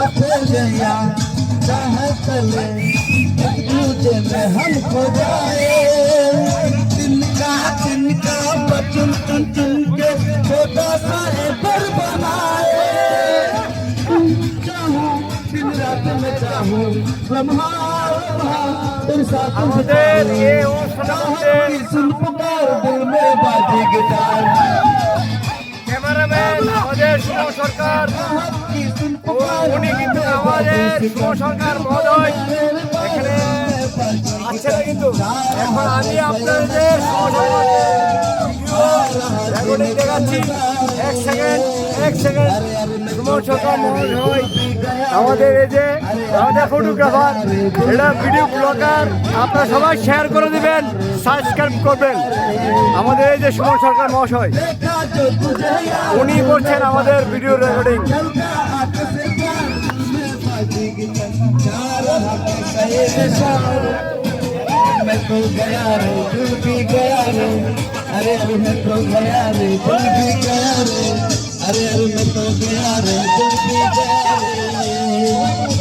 लौट गया चाहे चले दूजे में हम खो जाए तिनका तिनका बचन चुन चुन के छोटा सा पर बनाए चाहूँ दिन रात में चाहूँ ब्रह्मा तेरे साथ चाहूँ सुन पुकार दिल में बाजे गिटार कैमरामैन सरकार কিন্তু আমাদের এক এক আমাদের এই যে আমাদের ফটোগ্রাফার এটা ভিডিও ব্লগার আপনারা সবাই শেয়ার করে দিবেন সাবস্ক্রাইব করবেন আমাদের এই যে সুমন সরকার মহাশয় উনি করছেন আমাদের ভিডিও রেকর্ডিং जा रहा मैं तो गया रे तू भी गया रे अरे मैं तो गया रे तू भी गया रे अरे अरे मैं तो गया रे तू भी गया रे